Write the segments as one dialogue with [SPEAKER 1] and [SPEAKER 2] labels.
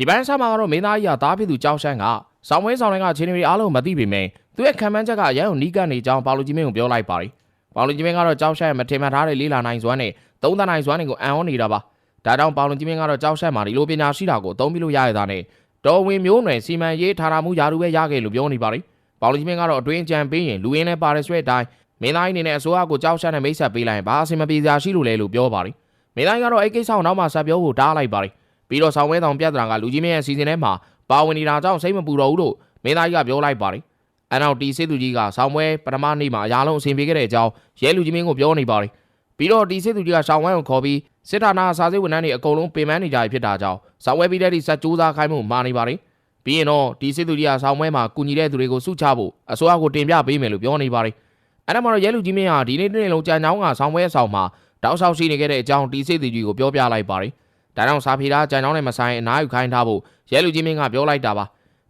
[SPEAKER 1] ဒီပိုင်းဆာမှာကတော့မင်းသားကြီးကသားဖြစ်သူကြောက်ရှမ်းကဆောင်းဝဲဆောင်တိုင်းကချင်းတွေအားလုံးမသိပေမဲ့သူရဲ့ခံမှန်းချက်ကရန်ကိုနီးကပ်နေကြောင်းပါလူကြီးမင်းကိုပြောလိုက်ပါတယ်။ပါလူကြီးမင်းကတော့ကြောက်ရှမ်းရဲ့မထင်မှတ်ထားတဲ့လေးလာနိုင်စွမ်းနဲ့သုံးသနိုင်စွမ်းတွေကိုအံ့ဩနေတာပါ။ဒါကြောင့်ပါလူကြီးမင်းကတော့ကြောက်ရှမ်းမှာဒီလိုပညာရှိတာကိုအသုံးပြုလို့ရရတာနဲ့တော်ဝင်မျိုးနွယ်စီမံရေးထားတာမှုယာရုပဲရခဲ့လို့ပြောနေပါတယ်။ပါလူကြီးမင်းကတော့အတွင်းကြံပေးရင်လူရင်းနဲ့ပါတဲ့ဆွဲအတိုင်းမင်းသားကြီးအနေနဲ့အစိုးရကိုကြောက်ရှမ်းနဲ့မိတ်ဆက်ပေးလိုက်ရင်ဘာအဆင်မပြေစရာရှိလို့လဲလို့ပြောပါတယ်။မင်းသားကြီးကတော့အဲ့ကိစ္စကိုနောက်မှဆက်ပြောဖို့တားလိုက်ပါတယ်။ ပြီးတော့ဆောင်းဝဲဆောင်ပြဿနာကလူကြီးမင်းရဲ့စီစဉ်ထဲမှာပါဝင်နေတာကြောင့်စိတ်မပူတော့ဘူးလို့မင်းသားကြီးကပြောလိုက်ပါတယ်။အဲနောက်တီစစ်သူကြီးကဆောင်းဝဲပထမနေ့မှာအရာလုံးအဆင်ပြေခဲ့တဲ့အကြောင်းရဲလူကြီးမင်းကိုပြောနေပါတယ်။ပြီးတော့တီစစ်သူကြီးကဆောင်းဝဲကိုခေါ်ပြီးစစ်ဌာနစာစစ်ဝန်ထမ်းတွေအကုန်လုံးပင်ပန်းနေကြပြီဖြစ်တာကြောင့်ဆောင်းဝဲပြီးတဲ့ဒီစက်ကြိုးစားခိုင်းမှုမာနေပါတယ်။ပြီးရင်တော့တီစစ်သူကြီးကဆောင်းဝဲမှာကူညီတဲ့သူတွေကိုစုချဖို့အစိုးရကိုတင်ပြပေးမယ်လို့ပြောနေပါတယ်။အဲဒါမှတော့ရဲလူကြီးမင်းဟာဒီနေ့တနေ့လုံးကြံချောင်းကဆောင်းဝဲဆောင်မှာတောက်ဆောက်ရှိနေခဲ့တဲ့အကြောင်းတီစစ်သူကြီးကိုပြောပြလိုက်ပါတယ်။ ဒါကြောင့်စာဖီတာကြံချောင်းနဲ့မဆိုင်အနားယူခိုင်းထားဖို့ရဲလူကြီးမင်းကပြောလိုက်တာပါ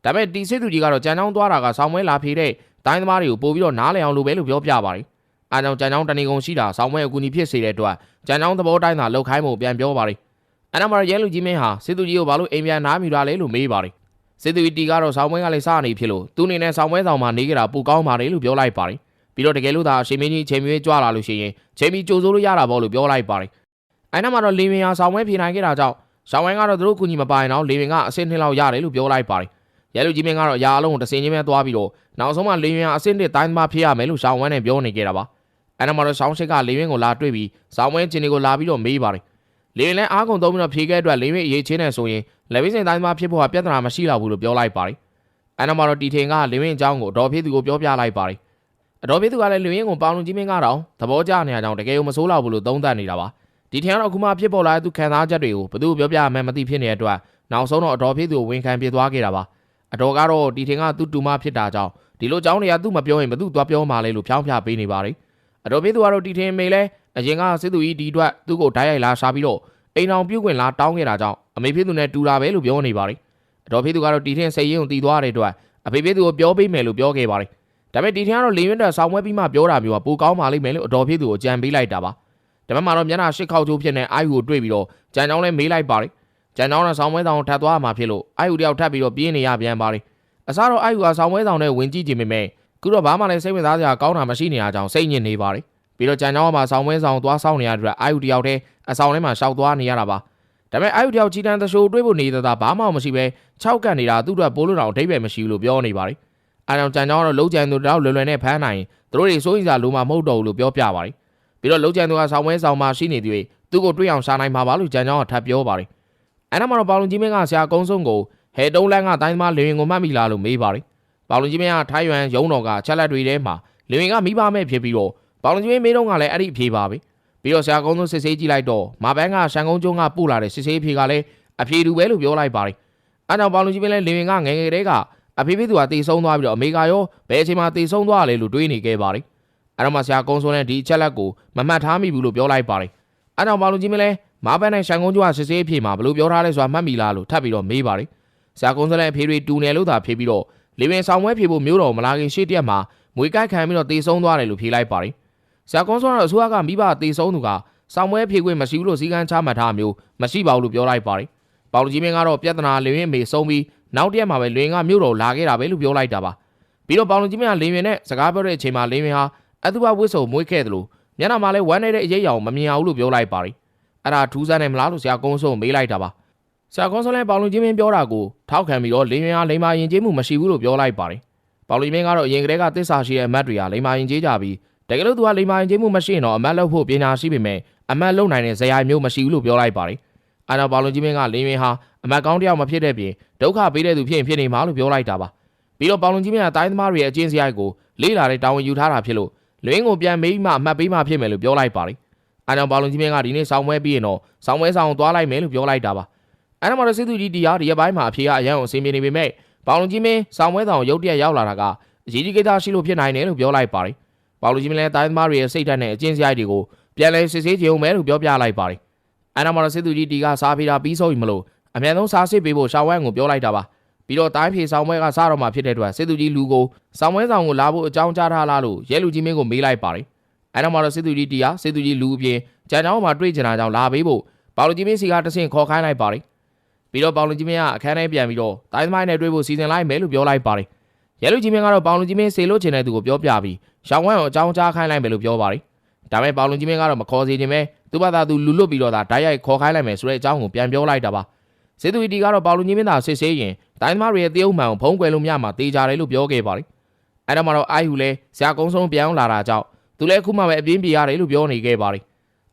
[SPEAKER 1] ဒါပေမဲ့တီစစ်သူကြီးကတော့ကြံချောင်းသွားတာကဆောင်းမွဲလာဖြေတဲ့တိုင်းသမားတွေကိုပို့ပြီးတော့နားလည်အောင်လုပ်ပဲလို့ပြောပြပါတယ်အားကြောင့်ကြံချောင်းတဏီကုံရှိတာဆောင်းမွဲအကူအညီဖြစ်စေတဲ့အတွက်ကြံချောင်းသဘောတိုင်းသာလောက်ခိုင်းဖို့ပြန်ပြောပါတယ်အဲ့နောက်မှာရဲလူကြီးမင်းဟာစစ်သူကြီးကိုဘာလို့အိမ်ပြန်နားမြူတာလဲလို့မေးပါတယ်စစ်သူကြီးတီကတော့ဆောင်းမွဲကလည်းစနေဖြစ်လို့သူ့အနေနဲ့ဆောင်းမွဲဆောင်မှာနေကြတာပူကောင်းပါတယ်လို့ပြောလိုက်ပါတယ်ပြီးတော့တကယ်လို့သာအရှင်မင်းကြီးချိန်မြွေးကြွလာလို့ရှိရင်ချိန်ပြီးကြိုးစိုးလို့ရတာပေါ့လို့ပြောလိုက်ပါတယ် အဲ့နောက်မှာတော့လင်းမင်းဟာဆောင်းမွဲဖြေနိုင်ခဲ့တာကြောင့်ရှောင်းဝိုင်းကတော့သူတို့ကူညီမပိုင်တော့လေဝင်ကအဆင့်နှစ်လောက်ရတယ်လို့ပြောလိုက်ပါတယ်။ရဲလူကြီးမင်းကတော့အရာအလုံးကိုတစင်ချင်းပဲသွားပြီးတော့နောက်ဆုံးမှလေဝင်ကအဆင့်တစ်တိုင်းသမားဖြစ်ရမယ်လို့ရှောင်းဝိုင်းနဲ့ပြောနေကြတာပါ။အဲ့နောက်မှာတော့ရှောင်းရှိကလေဝင်ကိုလာတွေ့ပြီးရှောင်းဝိုင်းချင်းတွေကိုလာပြီးတော့မေးပါတယ်။လေဝင်လည်းအားကုန်သုံးပြီးတော့ဖြေခဲ့အတွက်လေဝင်အရေးချင်းနေဆိုရင်လေဝင်စင်တိုင်းသမားဖြစ်ဖို့ကပြဿနာမရှိတော့ဘူးလို့ပြောလိုက်ပါတယ်။အဲ့နောက်မှာတော့တီထင်ကလေဝင်အကြောင်းကိုအတော်ဖြစ်သူကိုပြောပြလိုက်ပါတယ်။အတော်ဖြစ်သူကလည်းလေဝင်ကိုပေါင်လုံးကြီးမင်းကတော့သဘောကျနေရကြောင်းတကယ်ကိုမဆိုးလောက်ဘူးလို့သုံးသပ်နေတာပါ။ ဒီထင်ကတော့အခုမှဖြစ်ပေါ်လာတဲ့သူခံစားချက်တွေကိုဘယ်သူပြောပြမှန်းမသိဖြစ်နေတဲ့အတွက်နောက်ဆုံးတော့အတော်ဖြစ်သူကိုဝန်ခံပြသွားခဲ့တာပါအတော်ကတော့ဒီထင်ကသူ့တူမဖြစ်တာကြောင့်ဒီလိုကြောင်းတွေကသူ့မပြောရင်ဘယ်သူသွားပြောမှလဲလို့ဖြောင်းဖြပေးနေပါတယ်အတော်ဖြစ်သူကတော့ဒီထင်မေလဲအရင်ကစစ်သူကြီးဒီအတွက်သူ့ကိုဓာတ်ရိုက်လာရှာပြီးတော့အိမ်အောင်ပြုတ်ခွင့်လာတောင်းခဲ့တာကြောင့်အမေဖြစ်သူနဲ့တူလာပဲလို့ပြောနေပါတယ်အတော်ဖြစ်သူကတော့ဒီထင်စိတ်ရင်းကိုတီးသွားတဲ့အတွက်အဖေဖြစ်သူကိုပြောပေးမယ်လို့ပြောခဲ့ပါတယ်ဒါပေမဲ့ဒီထင်ကတော့လေရင်တက်ဆောင်းဝဲပြီးမှပြောတာမျိုးကပိုကောင်းပါလိမ့်မယ်လို့အတော်ဖြစ်သူကိုကြံပေးလိုက်တာပါ ဒါပေမဲ့တော့မျက်နှာရှစ်ခေါက်ချိုးဖြစ်နေအာယူကိုတွေ့ပြီးတော့ကြံချောင်းလဲမေးလိုက်ပါတယ်ကြံချောင်းကဆောင်းဝဲဆောင်ထပ်သွားမှာဖြစ်လို့အာယူတယောက်ထပ်ပြီးတော့ပြင်းနေရပြန်ပါတယ်အစားတော့အာယူကဆောင်းဝဲဆောင်နဲ့ဝင်ကြည့်ကြည့်မိမဲ့ခုတော့ဘာမှလည်းစိတ်ဝင်စားစရာကောင်းတာမရှိနေရကြောင်းစိတ်ညစ်နေပါတယ်ပြီးတော့ကြံချောင်းကမှဆောင်းဝဲဆောင်သွားဆောင်နေရတဲ့အတွက်အာယူတယောက်တည်းအဆောင်ထဲမှာရှောက်သွားနေရတာပါဒါပေမဲ့အာယူတယောက်ချီတန်သရှိုးတွေးဖို့နေတဲ့သားဘာမှမရှိပဲ၆ကတ်နေတာသူ့အတွက်ပိုးလို့တော့အဓိပ္ပာယ်မရှိဘူးလို့ပြောနေပါတယ်အဲကြောင့်ကြံချောင်းကတော့လုံးကြံသူတယောက်လွယ်လွယ်နဲ့ဖမ်းနိုင်ရင်သူတို့တွေစိုးရိမ်စရာလိုမှမဟုတ်တော့ဘူးလို့ပြောပြပါတယ် ပြီးတော့လုံးကျန်သူကဆောင်းဝဲဆောင်မှာရှိနေသူတွေသူ့ကိုတွေ့အောင်ရှာနိုင်မှာပါလို့ကြံကြောင်းကထပ်ပြောပါတယ်။အဲနောက်မှာတော့ပေါလုံကြီးမင်းကဆရာကုန်းစုံကိုဟဲတုံးလန်းကတိုင်းသမားလေရင်ကိုမှတ်မိလားလို့မေးပါတယ်။ပေါလုံကြီးမင်းကထိုင်းရွမ်ရုံးတော်ကချက်လက်တွေထဲမှာလေရင်ကမိဘမဲ့ဖြစ်ပြီးတော့ပေါလုံကြီးမင်းမေးတော့ကလည်းအဲ့ဒီအဖြေပါပဲ။ပြီးတော့ဆရာကုန်းစုံစစ်ဆေးကြည့်လိုက်တော့မာပန်းကရှန်ကုန်းကျွန်းကပို့လာတဲ့စစ်ဆေးအဖြေကလည်းအဖြေတူပဲလို့ပြောလိုက်ပါတယ်။အဲကြောင့်ပေါလုံကြီးမင်းလည်းလေရင်ကငယ်ငယ်တည်းကအဖေဖေသူကတေဆုံးသွားပြီးတော့အမေကရောဘယ်အချိန်မှတေဆုံးသွားရလဲလို့တွေးနေခဲ့ပါတယ်။ အဲ့တော့မှဆရာကုန်းစိုးနဲ့ဒီအချက်လက်ကိုမမှတ်ထားမိဘူးလို့ပြောလိုက်ပါတယ်။အဲ့တော့ဘာလို့ကြီးမလဲမာပန်းနဲ့ရှန်ကုန်းကျွားစစ်ဆေးအဖြေမှာဘယ်လိုပြောထားလဲဆိုတာမှတ်မိလားလို့ထပ်ပြီးတော့မေးပါတယ်။ဆရာကုန်းစိုးလည်းအဖြေတွေတူနေလို့သာဖြေပြီးတော့လေဝင်ဆောင်ဝဲဖြေဖို့မျိုးတော်မလာခင်ရှေ့တက်မှာမွေကိုက်ခံပြီးတော့တေဆုံးသွားတယ်လို့ဖြေလိုက်ပါတယ်။ဆရာကုန်းစိုးကတော့အစိုးရကမိဘတေဆုံးသူကဆောင်ဝဲဖြေခွင့်မရှိဘူးလို့စည်းကမ်းချမှတ်ထားမျိုးမရှိပါဘူးလို့ပြောလိုက်ပါတယ်။ပေါလူကြီးမင်းကတော့ပြဿနာလေဝင်အမေဆုံးပြီးနောက်တရက်မှာပဲလေဝင်ကမျိုးတော်လာခဲ့တာပဲလို့ပြောလိုက်တာပါ။ပြီးတော့ပေါလူကြီးမင်းကလေဝင်နဲ့စကားပြောတဲ့အချိန်မှာလေဝင်ဟာ အတူပါဝစ်ဆုံမွေးခဲ့တယ်လို့မျက်နှာမှာလည်းဝမ်းနေတဲ့အရေးအယောင်မမြင်အောင်လို့ပြောလိုက်ပါတယ်အဲ့ဒါထူးဆန်းတယ်မလားလို့ဆရာကုန်းဆုံးမေးလိုက်တာပါဆရာကုန်းဆုံးလည်းပေါလုံချင်းမင်းပြောတာကိုထောက်ခံပြီးတော့လိန်ရင်အားလိန်မာရင်ကျေးမှုမရှိဘူးလို့ပြောလိုက်ပါတယ်ပေါလုံချင်းမင်းကတော့အရင်ကတည်းကသစ္စာရှိတဲ့အမတ်တွေကလိန်မာရင်ကျေးကြပြီးတကယ်လို့သူကလိန်မာရင်ကျေးမှုမရှိရင်တော့အမတ်လုပ်ဖို့ပညာရှိပေမဲ့အမတ်လုပ်နိုင်တဲ့ဇယိုင်မျိုးမရှိဘူးလို့ပြောလိုက်ပါတယ်အဲ့တော့ပေါလုံချင်းမင်းကလိန်ရင်ဟာအမတ်ကောင်းတယောက်မဖြစ်တဲ့ပြင်ဒုက္ခပေးတဲ့သူဖြစ်ရင်ဖြစ်နေမှာလို့ပြောလိုက်တာပါပြီးတော့ပေါလုံချင်းမင်းကတိုင်းသမားတွေရဲ့အကျင့်စရိုက်ကိုလေးလာတဲ့တာဝန်ယူထားတာဖြစ်လို့ လွင်းကိုပြန်မေးမှအမှတ်ပေးမှဖြစ်မယ်လို့ပြောလိုက်ပါတယ်။အားကြောင့်ဘောလုံးကြီးမင်းကဒီနေ့ဆောင်းပွဲပြီးရင်တော့ဆောင်းပွဲဆောင်သွားလိုက်မယ်လို့ပြောလိုက်တာပါ။အဲ့ဒါမှတော့စစ်သူကြီးတရားဒီရက်ပိုင်းမှာအဖေကအရန်ကိုအစီအပြေနေပေမဲ့ပေါင်လူကြီးမင်းဆောင်းပွဲတောင်ရုတ်တရက်ရောက်လာတာကအရေးကြီးကိစ္စရှိလို့ဖြစ်နိုင်တယ်လို့ပြောလိုက်ပါတယ်ပေါင်လူကြီးမင်းလည်းတိုင်းသမားတွေရဲ့စိတ်ဓာတ်နဲ့အကျင့်စရိုက်တွေကိုပြန်လဲစစ်ဆေးကြုံမယ်လို့ပြောပြလိုက်ပါတယ်အဲ့ဒါမှတော့စစ်သူကြီးတီကစားဖေးတာပြီးဆုံးပြီမလို့အမြန်ဆုံးစားစစ်ပေးဖို့ရှောင်းဝမ်ကိုပြောလိုက်တာပါ ပြီးတော့တိုင်းဖေဆောင်ပွဲကစားတော့မှဖြစ်တဲ့အတွက်စစ်သူကြီးလူကိုဆောင်းပွဲဆောင်ကိုလာဖို့အကြောင်းကြားထားလားလို့ရဲလူကြီးမင်းကိုမေးလိုက်ပါတယ်အဲ့တော့မှတော့စစ်သူကြီးတီကစစ်သူကြီးလူအပြင်ကြံကြောင်းမှာတွေ့ကျင်တာကြောင့်လာပေးဖို့ပေါင်လူကြီးမင်းစီကတဆင့်ခေါ်ခိုင်းလိုက်ပါတယ်ပြီးတော့ပေါင်လူကြီးမင်းကအခန်းထဲပြန်ပြီးတော့တိုင်းသမိုင်းနဲ့တွေ့ဖို့စီစဉ်လိုက်မယ်လို့ပြောလိုက်ပါတယ်ရဲလူကြီးမင်းကတော့ပေါင်လူကြီးမင်းစေလို့ချင်တဲ့သူကိုပြောပြပြီးရှောင်းဝမ်ကိုအကြောင်းကြားခိုင်းလိုက်မယ်လို့ပြောပါတယ်ဒါပေမဲ့ပေါင်လူကြီးမင်းကတော့မခေါ်စီခြင်းပဲသူ့ဘာသာသူလူလွတ်ပြီးတော့ဒါဓာတ်ရိုက်ခေါ်ခိုင်းလိုက်မယ်ဆိုတဲ့အကြောင်းကိုပြန်ပြောလိုက်တာပါ စေသူတီကတော့ပေါင်လူကြီးမင်းသာစစ်ဆေးရင်တိုင်းသမားတွေရဲ့တရုပ်မှန်ကိုဖုံးကွယ်လို့မြမှာတေးကြတယ်လို့ပြောခဲ့ပါတယ်အဲ့တော့မှတော့အိုက်ဟူလဲဆရာကုန်းဆုံးပြန်လာတာကြောင့်သူလည်းအခုမှပဲအပြင်းပြေရတယ်လို့ပြောနေခဲ့ပါတယ်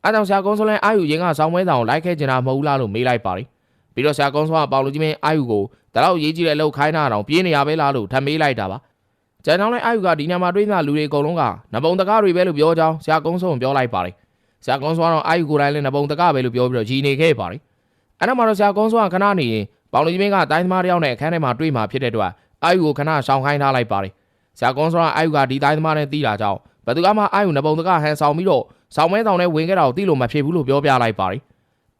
[SPEAKER 1] အဲကြောင့်ဆရာကုန်းဆုံးလည်းအိုက်ဟူရင်းကဆောင်းပွဲတောင်လိုက်ခဲ့ကြတာမဟုတ်လားလို့မေးလိုက်ပါတယ်ပြီးတော့ဆရာကုန်းဆုံးကပေါင်လူကြီးမင်းအိုက်ဟူကိုဒါတော့ရေးကြည့်တဲ့အလုပ်ခိုင်းတာတောင်ပြင်းနေရပဲလားလို့ထပ်မေးလိုက်တာပါကျန်တောင်းလည်းအိုက်ဟူကဒီညမှာတွေးမှလူတွေအကုန်လုံးကနဘုံတကားတွေပဲလို့ပြောကြောင်းဆရာကုန်းဆုံးကိုပြောလိုက်ပါတယ်ဆရာကုန်းဆုံးကတော့အိုက်ဟူကိုယ်တိုင်လည်းနဘုံတကားပဲလို့ပြောပြီးတော့ကြီးနေခဲ့ပါတယ် အဲ့တော့မှတော့ဆရာကုန်းဆုံးကခဏနေရင်ပေါင်လူကြီးမင်းကတိုင်းသမားတယောက်နဲ့အခန်းထဲမှာတွေ့မှဖြစ်တဲ့အတွက်အိုက်ဟူကိုခဏရှောင်ခိုင်းထားလိုက်ပါတယ်ဆရာကုန်းဆုံးကအိုက်ဟူကဒီတိုင်းသမားနဲ့တီးတာကြောင့်ဘယ်သူကမှအိုက်ဟူနဘုံတကားဟန်ဆောင်ပြီးတော့ဆောင်းမဲတောင်နဲ့ဝင်ခဲ့တာကိုသိလို့မဖြစ်ဘူးလို့ပြောပြလိုက်ပါတယ်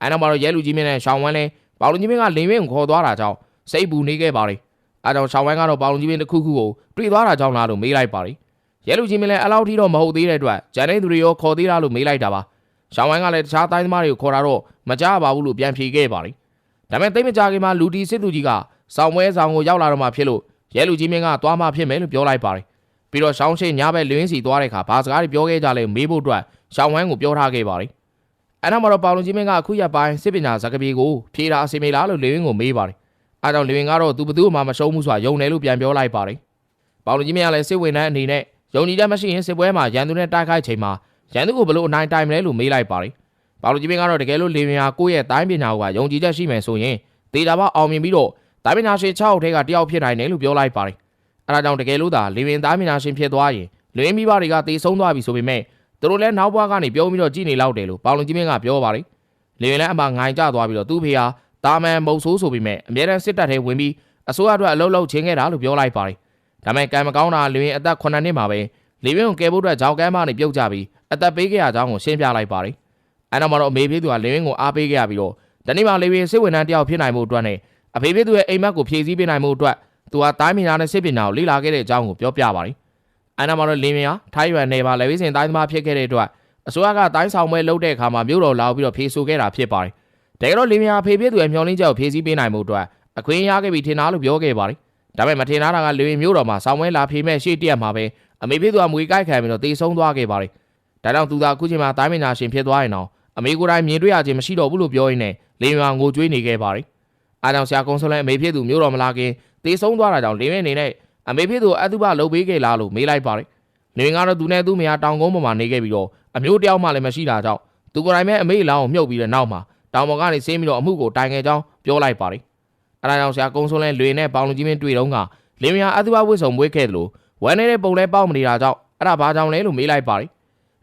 [SPEAKER 1] အဲ့တော့မှတော့ရဲလူကြီးမင်းနဲ့ရှောင်းဝမ်းလဲပေါင်လူကြီးမင်းကလင်ဝင်းကိုခေါ်သွားတာကြောင့်စိတ်ပူနေခဲ့ပါတယ်အဲကြောင့်ရှောင်းဝမ်းကတော့ပေါင်လူကြီးမင်းတစ်ခုခုကိုတွေ့သွားတာကြောင့်လားလို့မေးလိုက်ပါတယ်ရဲလူကြီးမင်းလည်းအလောက်ထိတော့မဟုတ်သေးတဲ့အတွက်ဂျန်တဲ့သူတွေရောခေါ်သေးတာလို့မေးလိုက်တာပါ ရှောင်းဝမ်းကလည်းတခြားတိုင်းသမားတွေကိုခေါ်တာတော့မကြပါဘူးလို့ပြန်ဖြေခဲ့ပါတယ်ဒါပေမဲ့တိတ်မကြခင်မှာလူတီစစ်သူကြီးကစောင်းပွဲဆောင်ကိုရောက်လာတော့မှဖြစ်လို့ရဲလူကြီးမင်းကသွားမှဖြစ်မယ်လို့ပြောလိုက်ပါတယ်ပြီးတော့ရှောင်းရှိညဘက်လင်းစီသွားတဲ့အခါဘာစကားတွေပြောခဲ့ကြလဲမေးဖို့အတွက်ရှောင်းဝမ်းကိုပြောထားခဲ့ပါတယ်အဲ့နောက်မှာတော့ပေါလုံကြီးမင်းကအခုရက်ပိုင်းစစ်ပညာဇာကပြေကိုဖြေတာအစီမေလားလို့လေဝင်းကိုမေးပါတယ်အဲကြောင့်လေဝင်းကတော့သူဘသူ့မှမရှုံးမှုဆိုတာယုံတယ်လို့ပြန်ပြောလိုက်ပါတယ်ပေါလုံကြီးမင်းကလည်းစစ်ဝင်တဲ့အနေနဲ့ယုံကြည်တဲ့မရှိရင်စစ်ပွဲမှာရန်သူနဲ့တိုက်ခိုက်ချိန်မှာ ရန်သူကိုဘလို့အနိုင်တိုင်မလဲလို့မေးလိုက်ပါတယ်ပေါလုံကြီးမင်းကတော့တကယ်လို့လေဝင်းဟာကိုယ့်ရဲ့တိုင်းပညာကိုယုံကြည်ချက်ရှိမယ်ဆိုရင်ဒေတာပေါအောင်မြင်ပြီးတော့တိုင်းပညာရှင်6ယောက်ထဲကတယောက်ဖြစ်နိုင်တယ်လို့ပြောလိုက်ပါတယ်အဲဒါကြောင့်တကယ်လို့သာလေဝင်းတိုင်းပညာရှင်ဖြစ်သွားရင်လွင်မိဘတွေကတေဆုံးသွားပြီဆိုပေမဲ့သူတို့လည်းနောက်ဘွားကနေပြုံးပြီးတော့ကြည်နေလောက်တယ်လို့ပေါလုံကြီးမင်းကပြောပါတယ်လေရင်လည်းအမှငိုင်ကြသွားပြီးတော့သူ့ဖေဟာတာမန်မုတ်ဆိုးဆိုပေမဲ့အမြဲတမ်းစစ်တပ်ထဲဝင်ပြီးအစိုးရအတွက်အလုပ်လုပ်ချင်းခဲ့တာလို့ပြောလိုက်ပါတယ်ဒါပေမဲ့ကံမကောင်းတာလေရင်အသက်9နှစ်မှာပဲလေရင်ကိုကယ်ဖို့အတွက်ဂျောက်ကမ်းမနေပြုတ်ကြပြီး အသက်ပေးခဲ့ရကြောင်းကိုရှင်းပြလိုက်ပါတယ်အဲနောက်မှာတော့အမေဖေးသူကလေရင်ကိုအားပေးခဲ့ရပြီးတော့တနေ့မှလေရင်စစ်ဝင်ထမ်းတယောက်ဖြစ်နိုင်မှုအတွက်နဲ့အဖေဖေးသူရဲ့အိမ်မက်ကိုဖြည့်ဆည်းပေးနိုင်မှုအတွက်သူဟာတိုင်းပြည်သားနဲ့စစ်ပညာကိုလေ့လာခဲ့တဲ့အကြောင်းကိုပြောပြပါတယ်အနာမတော်လင်းမြာထိုင်းရွယ်နယ်မှာလေဝိစင်တိုင်းသမားဖြစ်ခဲ့တဲ့အတွက်အစိုးရကတိုင်းဆောင်ပွဲလုပ်တဲ့အခါမှာမြို့တော်လာပြီးတော့ဖြေဆိုခဲ့တာဖြစ်ပါတယ်။တကယ်တော့လင်းမြာဖေပြည့်သူရဲ့မျောလင်းချက်ကိုဖြည့်ဆည်းပေးနိုင်မှုအတွက်အခွင့်ရခဲ့ပြီးထင်သားလို့ပြောခဲ့ပါတယ်။ဒါပေမဲ့မထင်သားတာကလေဝင်းမြို့တော်မှာဆောင်ပွဲလာဖေမဲ့ရှေ့တရက်မှာပဲအမေဖေသူကမွေကိုက်ခံပြီးတော့တေဆုံးသွားခဲ့ပါတယ်။ ဒါကြောင့်သူသာအခုချိန်မှာတိုင်းမညာရှင်ဖြစ်သွားရင်တော့အမေကိုယ်တိုင်မြင်တွေ့ရခြင်းမရှိတော့ဘူးလို့ပြောရင်းနဲ့လင်းမြာငိုကြွေးနေခဲ့ပါတယ်။အားကြောင့်ဆရာကုန်းဆိုလဲအမေဖေသူမြို့တော်မလာခင်တေဆုံးသွားတာကြောင့်လင်းမြအနေနဲ့အမေဖေသူအတုပလုပ်ပေးခဲ့လားလို့မေးလိုက်ပါတယ်။နေဝင်ကတော့သူနဲ့သူ့မယားတောင်ကုန်းပေါ်မှာနေခဲ့ပြီးတော့အမျိုးတယောက်မှလည်းမရှိတာကြောင့်သူကိုယ်တိုင်ပဲအမေလောင်းကိုမြုပ်ပြီးတဲ့နောက်မှာတောင်ပေါ်ကနေဆင်းပြီးတော့အမှုကိုတိုင်ငယ်ကြောင်းပြောလိုက်ပါတယ်။အဲဒါကြောင့်ဆရာကုန်းစုံလဲလွေနဲ့ပေါင်လူကြီးမင်းတွေ့တော့ကလင်းမြအသုဘဝစ်ဆောင်မွေးခဲ့တယ်လို့ဝမ်းနေတဲ့ပုံလဲပေါက်မနေတာကြောင့်အဲ့ဒါဘာကြောင့်လဲလို့မေးလိုက်ပါတယ်။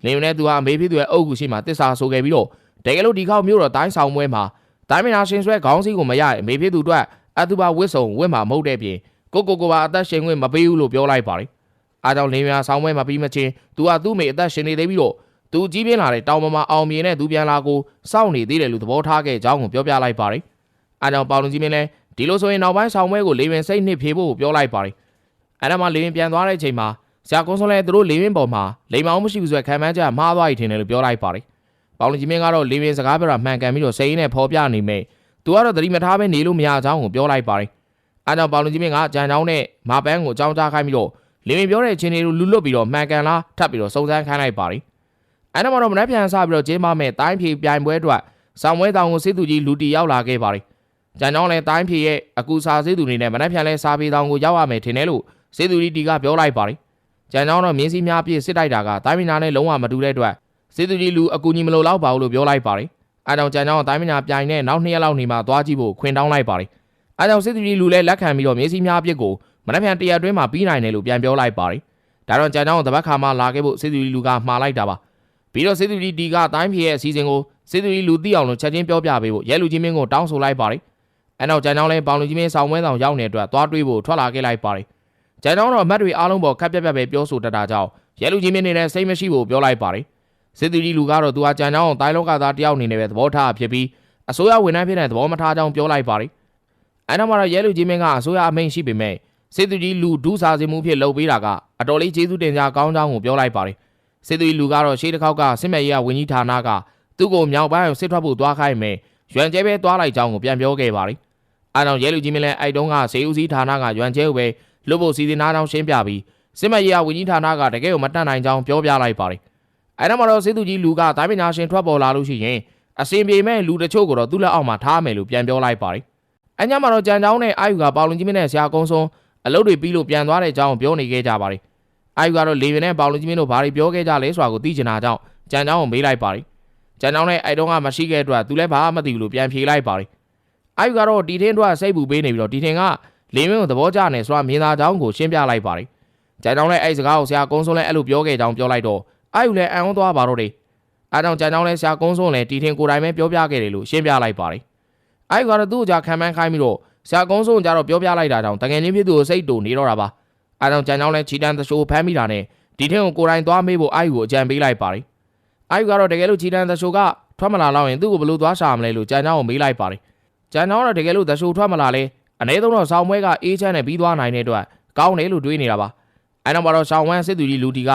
[SPEAKER 1] လင်းမြနဲ့သူဟာအမေဖြစ်သူရဲ့အုပ်ကူရှိမှတစ္ဆာဆိုခဲ့ပြီးတော့တကယ်လို့ဒီခေါက်မျိုးတော့တိုင်းဆောင်ပွဲမှာတိုင်းမနာရှင်ဆွဲခေါင်းစည်းကိုမရရင်အမေဖြစ်သူအတွက်အသုဘဝစ်ဆောင်ဝစ်မှာမဟုတ်တဲ့ပြင်ကိုကိုကိုပါအသက်ရှင်ခွင့်မပေးဘူးလို့ပြောလိုက်ပါတယ်။အားကြောင့်လင်းမြဆောင်ပွဲမှာပြီးမချင်းသူကသူ့မိအသက်ရှင်နေသေးပြီးတော့သူကြီးပြင်းလာတဲ့တောင်ပေါ်မှာအောင်မြင်တဲ့သူပြန်လာကိုစောင့်နေသေးတယ်လို့သဘောထားခဲ့ကြောင်းကိုပြောပြလိုက်ပါတယ်။အားကြောင့်ပေါလုံကြီးမင်းလည်းဒီလိုဆိုရင်နောက်ပိုင်းဆောင်ပွဲကိုလေဝင်စိတ်နှစ်ဖြေဖို့ပြောလိုက်ပါတယ်။အဲ့ဒါမှလေဝင်ပြန်သွားတဲ့အချိန်မှာ ဆရာကွန်ဆိုလဲသူတို့လေဝင်ပေါ်မှာလိမ်မောင်းမရှိဘူးဆိုခံမှန်းချက်မှားသွားပြီထင်တယ်လို့ပြောလိုက်ပါတယ်။ပေါလုံကြီးမင်းကတော့လေဝင်စကားပြောတာမှန်ကန်ပြီးတော့စိတ်ရင်းနဲ့ဖော်ပြနေမယ်။သူကတော့သတိမထားဘဲနေလို့မရကြောင်းကိုပြောလိုက်ပါတယ်။အားကြောင့်ပေါလုံကြီးမင်းကကြံချောင်းနဲ့မာပန်းကိုအကြောင်းကြားခိုင်းပြီးတော့လေဝင်ပြောတဲ့အချင်းတွေကိုလူလွတ်ပြီးတော့မှန်ကန်လားထပ်ပြီးတော့စုံစမ်းခိုင်းလိုက်ပါတယ်။အဲ့တော့မှတော့မနက်ဖြန်စပြီးတော့ကျင်းပမဲ့တိုင်းဖြေပြိုင်ပွဲအတွက်ဆောင်ဝဲတောင်ကိုစစ်သူကြီးလူတီရောက်လာခဲ့ပါတယ်။ကြံကြောင်းလည်းတိုင်းဖြေရဲ့အကူစာစစ်သူတွေနဲ့မနက်ဖြန်လဲစာပေတောင်ကိုရောက်ရမယ်ထင်တယ်လို့စစ်သူကြီးတီကပြောလိုက်ပါတယ်။ ကြံကြောင်းတော့မြင်းစည်းများပြည့်စစ်တိုက်တာကတိုင်းမနာနဲ့လုံးဝမတူတဲ့အတွက်စစ်သူကြီးလူအကူကြီးမလို့လောက်ပါဘူးလို့ပြောလိုက်ပါတယ်။အဲကြောင့်ကြံကြောင်းတိုင်းမနာပြိုင်နဲ့နောက်နှစ်ရက်လောက်နေမှသွားကြည့်ဖို့ခွင်တောင်းလိုက်ပါတယ်။အဲကြောင့်စစ်သူကြီးလူလည်းလက်ခံပြီးတော့မြင်းစည်းများပြည့်ကိုမနက်ဖြန်တရက်အတွင်းမှာပြီးနိုင်တယ်လို့ပြန်ပြောလိုက်ပါတယ်။ဒါတော့ကြံကြောင်းတပတ်ခါမှလာခဲ့ဖို့စစ်သူကြီးလူကမှားလိုက်တာပါ။ပြီးတော့စေသူကြီးဒီကတိုင်းဖြေရဲ့အစည်းအဝေးကိုစေသူကြီးလူသိအောင်လို့ချက်ချင်းပြောပြပေးဖို့ရဲလူကြီးမင်းကိုတောင်းဆိုလိုက်ပါတယ်အဲနောက်ကြံကြောင်းလဲပေါင်လူကြီးမင်းဆောင်ဝဲဆောင်ရောက်နေတဲ့အတွက်သွားတွေးဖို့ထွက်လာခဲ့လိုက်ပါတယ် ကြံကြောင်းတော့အမတ်တွေအားလုံးပေါ်ခက်ပြက်ပြက်ပဲပြောဆိုတတ်တာကြောင့်ရဲလူကြီးမင်းနေနဲ့စိတ်မရှိဖို့ပြောလိုက်ပါတယ်စစ်သူကြီးလူကတော့သူဟာကြံကြောင်းကိုတိုင်းလောကသားတယောက်အနေနဲ့ပဲသဘောထားဖြစ်ပြီးအစိုးရဝန်ထမ်းဖြစ်တဲ့သဘောမထားကြောင်းပြောလိုက်ပါတယ်အဲနောက်မှာတော့ရဲလူကြီးမင်းကအစိုးရအမိန့်ရှိပေမဲ့စစ်သူကြီးလူဒူးစာစီမှုဖြစ်လုပ်ပေးတာကအတော်လေးကျေးဇူးတင်ကြကောင်းကြောင်းကိုပြောလိုက်ပါတယ်စစ်သူကြီးလူကတော့ရှေးတစ်ခေါက်ကစစ်မဲ့ရေးကဝန်ကြီးဌာနကသူ့ကိုမြောက်ပိုင်းကိုစစ်ထွက်ဖို့သွားခိုင်းမယ်ရွံကျဲပဲသွားလိုက်ကြောင်းကိုပြန်ပြောခဲ့ပါတယ်အဲနောက်ရဲလူကြီးမင်းလည်းအဲ့တုန်းကစေဦးစီးဌာနကရွံကျဲကိုပဲ လွတ်ဖို့စီစဉ်ထားကြောင်းရှင်းပြပြီးစစ်မဲ့ရေးကဝန်ကြီးဌာနကတကယ်ကိုမတတ်နိုင်ကြောင်းပြောပြလိုက်ပါတယ်အဲနောက်မှာတော့စစ်သူကြီးလူကတိုင်းပညာရှင်ထွက်ပေါ်လာလို့ရှိရင်အစင်ပြေမဲ့လူတချို့ကိုတော့သူ့လက်အောက်မှာထားမယ်လို့ပြန်ပြောလိုက်ပါတယ်အညမှာတော့ကြံချောင်းနဲ့အာယူကပေါလုံကြီးမင်းနဲ့ဆရာကုန်းစုံအလုပ်တွေပြီးလို့ပြန်သွားတဲ့အကြောင်းပြောနေခဲ့ကြပါတယ်အာယူကတော့လေရင်နဲ့ပေါလုံကြီးမင်းတို့ဘာတွေပြောခဲ့ကြလဲဆိုတာကိုသိချင်တာကြောင့်ကြံချောင်းကိုမေးလိုက်ပါတယ်ကြံချောင်းနဲ့အဲ့တုန်းကမရှိခဲ့တဲ့အတွက်သူလည်းဘာမှမသိဘူးလို့ပြန်ဖြေလိုက်ပါတယ်အာယူကတော့တီထင်းတို့ကစိတ်ပူပေးနေပြီးတော့တီထင်းက လေမင်းကိုသဘောကျနေဆိုတာမြင်သာကြောင်းကိုရှင်းပြလိုက်ပါတယ်ကြံချောင်းလည်းအဲ့စကားကိုဆရာကုန်းစုံလည်းအဲ့လိုပြောခဲ့ကြောင်းပြောလိုက်တော့အာယူလည်းအံ့ဩသွားပါတော့တယ်အားကြောင့်ကြံချောင်းလဲဆရာကုန်းစုံလည်းတီထင်ကိုယ်တိုင်ပဲပြောပြခဲ့တယ်လို့ရှင်းပြလိုက်ပါတယ်။အဲဒီကတော့သူ့ကြာခံမှန်းခိုင်းပြီးတော့ဆရာကုန်းစုံကြတော့ပြောပြလိုက်တာကြောင့်တကယ်ချင်းဖြစ်သူကိုစိတ်တူနေတော့တာပါ။အားကြောင့်ကြံချောင်းလဲချီတန်းသရှိုးဖမ်းမိတာနဲ့ဒီထင်ကိုကိုယ်တိုင်သွားမေးဖို့အာယူကိုအကြံပေးလိုက်ပါတယ်။အာယူကတော့တကယ်လို့ချီတန်းသရှိုးကထွက်မလာတော့ရင်သူ့ကိုဘယ်လိုသွားရှာမလဲလို့ကြံချောင်းကိုမေးလိုက်ပါတယ်။ကြံချောင်းကတော့တကယ်လို့သရှိုးထွက်မလာလဲ အ ਨੇ ဆုံးတော့ဆောင်းမွဲကအေးချမ်းနဲ့ပြီးသွားနိုင်တဲ့အတွက်ကောင်းတယ်လို့တွေးနေတာပါ။အဲနောက်မှာတော့ဆောင်းဝမ်းစစ်သူကြီးလူတီက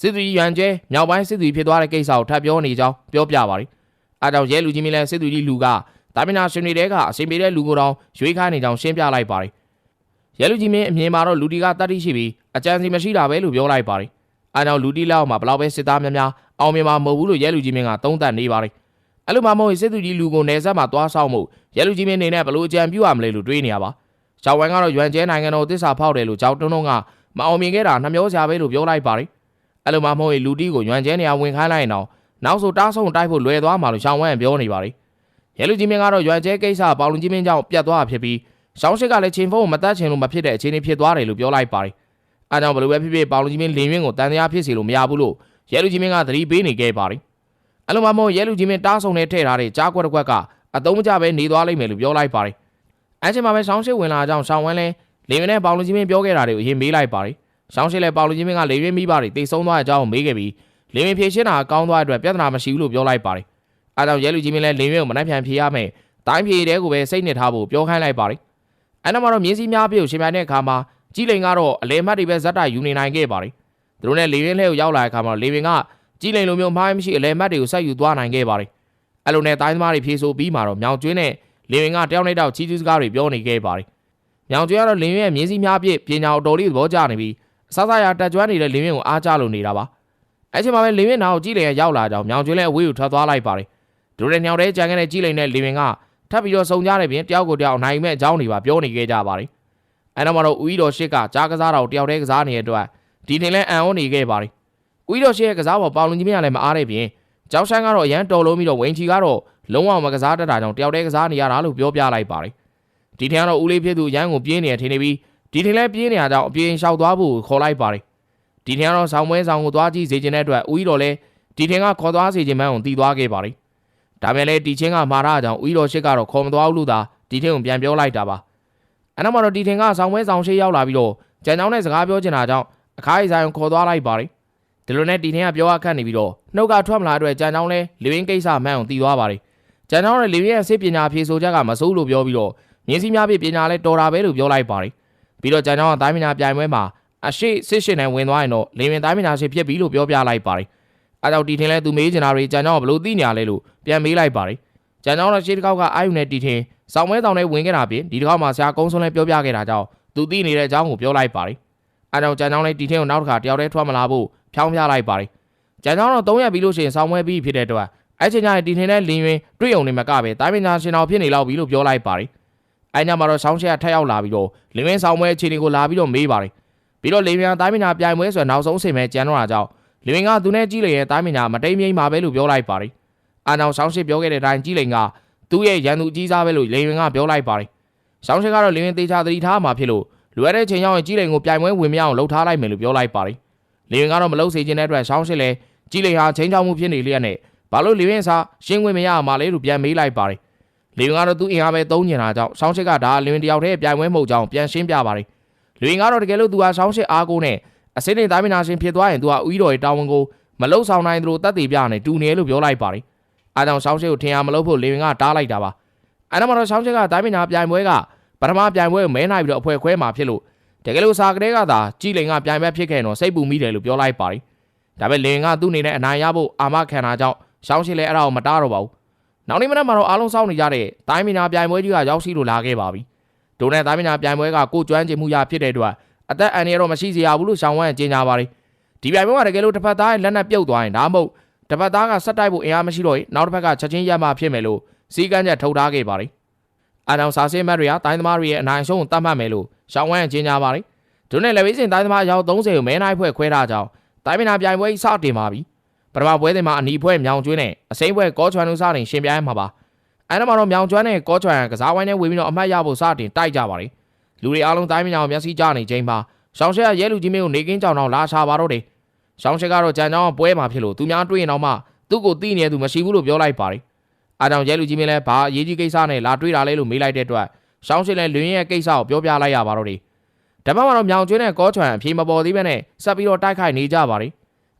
[SPEAKER 1] စစ်သူကြီးရန်ကျဲမြောက်ပိုင်းစစ်သူကြီးဖြစ်သွားတဲ့ကိစ္စကိုထပ်ပြောနေကြောင်းပြောပြပါတယ်။အားကြောင့်ရဲလူကြီးမင်းလည်းစစ်သူကြီးလူကတာမင်နာရှင်တွေတဲကအစင်ပြေတဲ့လူကိုတောင်ရွေးခိုင်းနေကြောင်းရှင်းပြလိုက်ပါတယ်။ရဲလူကြီးမင်းအမြင်မှာတော့လူတီကတတ်သိရှိပြီးအကြံစီမရှိတာပဲလို့ပြောလိုက်ပါတယ်။အားကြောင့်လူတီလောက်မှာဘလောက်ပဲစစ်သားများများအောင်မြင်မှာမဟုတ်ဘူးလို့ရဲလူကြီးမင်းကသုံးသပ်နေပါတယ်။ အဲ့လိုမှမဟုတ်စစ်သူကြီးလူကိုနေဆက်မှာသွားဆောင်မှုရဲလူကြီးမင်းနေနဲ့ဘလို့အကြံပြုရမလဲလို့တွေးနေရပါ။ချောင်းဝမ်ကတော့ရွမ်ကျဲနိုင်ငံတော်တစ္ဆာဖောက်တယ်လို့ကြောက်တုံးတုံးကမအောင်မြင်ခဲ့တာနှမျောစရာပဲလို့ပြောလိုက်ပါတယ်။အဲ့လိုမှမဟုတ်ရင်လူတီကိုရွမ်ကျဲနေရာဝင်ခိုင်းလိုက်ရင်တော့နောက်ဆိုတားဆုံးတိုက်ဖို့လွယ်သွားမှာလို့ရှောင်းဝမ်ပြောနေပါတယ်။ရဲလူကြီးမင်းကတော့ရွမ်ကျဲကိစ္စပေါလုံကြီးမင်းကြောင့်ပြတ်သွားဖြစ်ပြီးရှောင်းရှိကလည်းချင်းဖုန်းကိုမတတ်ချင်လို့မဖြစ်တဲ့အခြေအနေဖြစ်သွားတယ်လို့ပြောလိုက်ပါတယ်။အဲကြောင့်ဘယ်လိုပဲဖြစ်ဖြစ်ပေါလုံကြီးမင်းလင်းရင်းကိုတန်တရားဖြစ်စီလို့မရဘူးလို့ရဲလူကြီးမင်းကသတိပေးနေခဲ့ပါတယ်။ အဲ့လိုမှမဟုတ်ရဲလူကြီးမင်းတားဆုံနဲ့ထည့်ထားတဲ့ကြားကွက်တစ်ကွက်ကအတုံးမကြပဲနေသွားလိမ့်မယ်လို့ပြောလိုက်ပါတယ်။အဲချိန်မှာပဲရှောင်းရှိဝင်လာကြောင်းရှောင်းဝမ်းလဲလင်းရင်းနဲ့ပေါလုံကြီးမင်းပြောခဲ့တာတွေကိုအရင်မေးလိုက်ပါတယ်။ရှောင်းရှိလဲပေါလုံကြီးမင်းကလေရင်းမိပါတယ်တိတ်ဆုံးသွားတဲ့အကြောင်းကိုမေးခဲ့ပြီးလင်းရင်းဖြေရှင်းတာကောင်းသွားတဲ့အတွက်ပြဿနာမရှိဘူးလို့ပြောလိုက်ပါတယ်။အဲကြောင့်ရဲလူကြီးမင်းလဲလင်းရင်းကိုမနှက်ဖြန်ဖြေရမယ်။တိုင်းဖြေတဲ့ကိုပဲစိတ်နှစ်ထားဖို့ပြောခိုင်းလိုက်ပါတယ်။အဲနောက်မှာတော့မြင်းစည်းများပြုတ်ရှင်ပြိုင်တဲ့အခါမှာကြီးလိန်ကတော့အလေမတ်တွေပဲဇက်တာယူနေနိုင်ခဲ့ပါတယ်။သူတို့နဲ့လေရင်းလဲကိုရောက်လာတဲ့အခါမှာလေရင်က ကြီးလိန်လိုမျိုးမှားမရှိအလေမတ်တွေကိုဆက်ယူသွားနိုင်ခဲ့ပါတယ်။အဲလိုနဲ့တိုင်းသမားတွေဖြေဆိုပြီးမှတော့မြောင်ကျွင်းနဲ့လေရင်ကတယောက်နဲ့တောက်ချီးကျူးစကားတွေပြောနေခဲ့ပါတယ်။မြောင်ကျွင်းကတော့လင်းရဲ့မြင်းစည်းများပြည့်ပညာအတော်လေးသဘောကျနေပြီးအဆဆရာတက်ကြွနေတဲ့လင်းရင်ကိုအားကြလို့နေတာပါ။အဲချိန်မှာပဲလင်းရင်နောက်ကြီးလိန်ကရောက်လာကြောင်းမြောင်ကျွင်းလည်းအဝေးကိုထွက်သွားလိုက်ပါတယ်။တို့တဲ့ညောင်တဲ့ကြံခဲ့တဲ့ကြီးလိန်နဲ့လင်းရင်ကထပ်ပြီးတော့စုံကြတဲ့ပြင်တယောက်ကိုတယောက်နိုင်မဲ့အကြောင်းတွေပါပြောနေခဲ့ကြပါတယ်။အဲနောက်မှာတော့ဦးီတော်ရှစ်ကကြားကစားတော်တယောက်တည်းကစားနေတဲ့အတွက်ဒီတင်လဲအန်ဩနေခဲ့ပါတယ်။ ဦးီတော်ရှစ်ရဲ့ကစားပေါ်ပေါလုံကြီးမရလည်းမအားတဲ့ပြင်ကျောင်းဆိုင်ကတော့အရန်တော်လုံးပြီးတော့ဝင်းချီကတော့လုံးဝမကစားတတ်တာကြောင့်တယောက်တည်းကစားနေရတာလို့ပြောပြလိုက်ပါတယ်။ဒီထင်ကတော့ဦးလေးဖြစ်သူရန်ကိုပြင်းနေရထင်နေပြီးဒီထင်လဲပြင်းနေရကြောင်းအပြင်းလျှောက်သွားဖို့ခေါ်လိုက်ပါတယ်။ဒီထင်ကတော့ဆောင်းပွဲဆောင်ကိုသွားကြည့်စေခြင်းတဲ့အတွက်ဦးီတော်လည်းဒီထင်ကခေါ်သွားစေခြင်းမှန်းကိုတည်သွားခဲ့ပါတယ်။ဒါမဲ့လည်းတီချင်းကမှားရကြောင်းဦးီတော်ရှစ်ကတော့ခေါ်မသွားဘူးလို့သာဒီထင်ကိုပြန်ပြောလိုက်တာပါ။အနောက်မှာတော့ဒီထင်ကဆောင်းပွဲဆောင်ရှိရောက်လာပြီးတော့ကြံကြောင်းနဲ့စကားပြောချင်တာကြောင့်အခါးရီဆိုင်ကိုခေါ်သွားလိုက်ပါတယ်။ ဒီလိုနဲ့ဒီထင်ကပြောအခက်နေပြီးတော့နှုတ်ကထွက်မလာတဲ့ကြံကြောင်းလဲလေဝင်းကိစ္စမှန်းကိုတည်သွားပါတယ်။ကြံကြောင်းနဲ့လေဝင်းရဲ့စိတ်ပညာဖြေဆိုချက်ကမစိုးလို့ပြောပြီးတော့မြင်းစည်းများပြပညာလဲတော်တာပဲလို့ပြောလိုက်ပါတယ်။ပြီးတော့ကြံကြောင်းကတိုင်းပညာပြိုင်ပွဲမှာအရှိစစ်ရှင်နဲ့ဝင်သွားရင်တော့လေဝင်းတိုင်းပညာရှင်ဖြစ်ပြီလို့ပြောပြလိုက်ပါတယ်။အဲကြောင့်တီထင်လဲသူမေးချင်တာတွေကြံကြောင်းကဘလို့သိညာလဲလို့ပြန်မေးလိုက်ပါတယ်။ကြံကြောင်းတော့ရှေ့တစ်ခေါက်ကအာယုန်နဲ့တီထင်စောင်းမဲတောင်နဲ့ဝင်ခဲ့တာပြင်ဒီတစ်ခေါက်မှာဆရာကုန်းစုံလဲပြောပြခဲ့တာကြောင့်သူသိနေတဲ့အကြောင်းကိုပြောလိုက်ပါတယ်။အဲကြောင့်ကြံကြောင်းလဲတီထင်ကိုနောက်တစ်ခါတယောက်တည်းထွက်မလာဖို့ ဖြောင်းပြလိုက်ပါတယ်။ကြံကြောင်းတော့3ရက်ပြီးလို့ရှိရင်စောင်းမဲပြီးဖြစ်တဲ့အတွက်အဲ့ချိန်ကျရင်တီထင်နဲ့လင်းရင်တွေ့ုံနေမှာကပဲတိုင်းပညာရှင်တော်ဖြစ်နေလောက်ပြီလို့ပြောလိုက်ပါတယ်။အဲညမှာတော့ဆောင်းရှက်ကထက်ရောက်လာပြီးတော့လင်းဝင်းဆောင်ပွဲအခြေအနေကိုလာပြီးတော့မေးပါတယ်။ပြီးတော့လင်းမြန်တိုင်းပညာပြိုင်ပွဲဆိုနောက်ဆုံးအချိန်ပဲကျန်တော့တာကြောင့်လင်းဝင်းကသူနဲ့ကြီးလေရဲ့တိုင်းပညာမတိမ်မြိန်ပါပဲလို့ပြောလိုက်ပါတယ်။အာနောင်ဆောင်းရှက်ပြောခဲ့တဲ့အတိုင်းကြီးလိန်ကသူ့ရဲ့ရန်သူကြီးစားပဲလို့လင်းဝင်းကပြောလိုက်ပါတယ်။ဆောင်းရှက်ကတော့လင်းဝင်းတေချာသတိထားမှာဖြစ်လို့လိုအပ်တဲ့ချိန်ရောက်ရင်ကြီးလိန်ကိုပြိုင်ပွဲဝင်မရအောင်လှုပ်ထားလိုက်မယ်လို့ပြောလိုက်ပါတယ်။ လင်းဝင်းကတော့မလှုပ်စေချင်တဲ့အတွက်ဆောင်းရှက်လည်းကြီးလိန်ဟာချိန်ချောက်မှုဖြစ်နေလျက်နဲ့ဘာလို့လင်းဝင်းစာရှင်းဝင်မရမှာလဲလို့ပြန်မေးလိုက်ပါတယ်။လေဝင်ကတော့သူ့အင်အားပဲသုံးနေတာကြောင့်ဆောင်းရှစ်ကဒါလေဝင်တယောက်တည်းပြိုင်ပွဲမဟုတ်ကြောင်းပြန်ရှင်းပြပါတယ်လေဝင်ကတော့တကယ်လို့သူဟာဆောင်းရှစ်အားကိုနဲ့အစင်းနေသားမနာရှင်ဖြစ်သွားရင်သူဟာဦးတော်ရဲ့တာဝန်ကိုမလုံဆောင်နိုင်သလိုတက်တည်ပြနေတူနေလို့ပြောလိုက်ပါတယ်အားကြောင့်ဆောင်းရှစ်ကိုထင်ရမလို့ဖို့လေဝင်ကတားလိုက်တာပါအဲ့တော့မှတော့ဆောင်းရှစ်ကသားမနာပြိုင်ပွဲကပထမပြိုင်ပွဲကိုမဲနိုင်ပြီးတော့အဖွဲခွဲမှာဖြစ်လို့ တကယ်လို့စာကလေးကသာကြည်လိန်ကပြိုင်ပွဲဖြစ်ခဲ့တော့စိတ်ပူမိတယ်လို့ပြောလိုက်ပါတယ်ဒါပေမဲ့လေဝင်ကသူ့အနေနဲ့အနိုင်ရဖို့အာမခံတာကြောင့်ဆောင်းရှစ်လည်းအဲ့ဒါကိုမတားတော့ပါဘူးနောက်နေ့မနက်မှာတော့အားလုံးစောင့်နေကြတဲ့တိုင်းမင်နာပြိုင်ပွဲကြီးကရောက်ရှိလို့လာခဲ့ပါပြီ။ဒိုနဲ့တိုင်းမင်နာပြိုင်ပွဲကကိုကျွမ်းကျင်မှုရဖြစ်တဲ့အတွက်အသက်အန္တရာယ်တော့မရှိစေရဘူးလို့ရှောင်းဝမ်းကြေညာပါတယ်။ဒီပြိုင်ပွဲကတကယ်လို့တစ်ဖက်သားရဲ့လက်နက်ပြုတ်သွားရင်ဒါမှမဟုတ်တစ်ဖက်သားကဆက်တိုက်ဖို့အင်အားမရှိတော့ရင်နောက်တစ်ဖက်ကချက်ချင်းရပ်မှဖြစ်မယ်လို့စီကန်းချက်ထုတ်ထားခဲ့ပါတယ်။အာတောင်စာစင်းမတ်တွေကတိုင်းသမားတွေရဲ့အနိုင်ရှုံးကိုတတ်မှတ်မယ်လို့ ရှောင်းဝမ်းကြေညာပါတယ်။ဒိုနဲ့လက်ဝေးစင်တိုင်းသမားအယောက်30ကိုမဲနိုင်ဖွဲ့ခွဲထားကြောင်းတိုင်းမင်နာပြိုင်ပွဲကြီးစတင်ပါပြီ။ပထမပွဲစဉ်မှာအနီဖွဲ့မြောင်ကျွင်းနဲ့အစိမ့်ပွဲကောချွမ်တို့စတင်ရှင်ပြိုင်မှာပါ။အဲ့ဒါမှတော့မြောင်ကျွမ်းနဲ့ကောချွမ်ကစားဝိုင်းနဲ့ဝင်ပြီးတော့အမှတ်ရဖို့စတင်တိုက်ကြပါလေလူတွေအားလုံးတိုင်းမြောင်မျက်စိကြနေချိန်မှာရှောင်းရှက်ကရဲလူကြီးမင်းကိုနေကင်းကြောင်တော့လာရှာပါတော့တယ်ရှောင်းရှက်ကတော့ကြံကြောင်ပွဲမှာဖြစ်လို့သူများတွေ့ရင်တော့မှသူ့ကိုသိနေသူမရှိဘူးလို့ပြောလိုက်ပါတယ်အားကြောင့်ရဲလူကြီးမင်းလည်းဘာအရေးကြီးကိစ္စနဲ့လာတွေ့တာလဲလို့မေးလိုက်တဲ့အတွက် ရှောင်းရှက်လည်းလွင်ရဲ့ကိစ္စကိုပြောပြလိုက်ရပါတော့တယ်ဒါမှမဟုတ်မြောင်ကျွန်းနဲ့ကောချွမ်အပြေမပေါ်သေးပဲနဲ့ဆက်ပြီးတော့တိုက်ခိုက်နေကြပါတယ်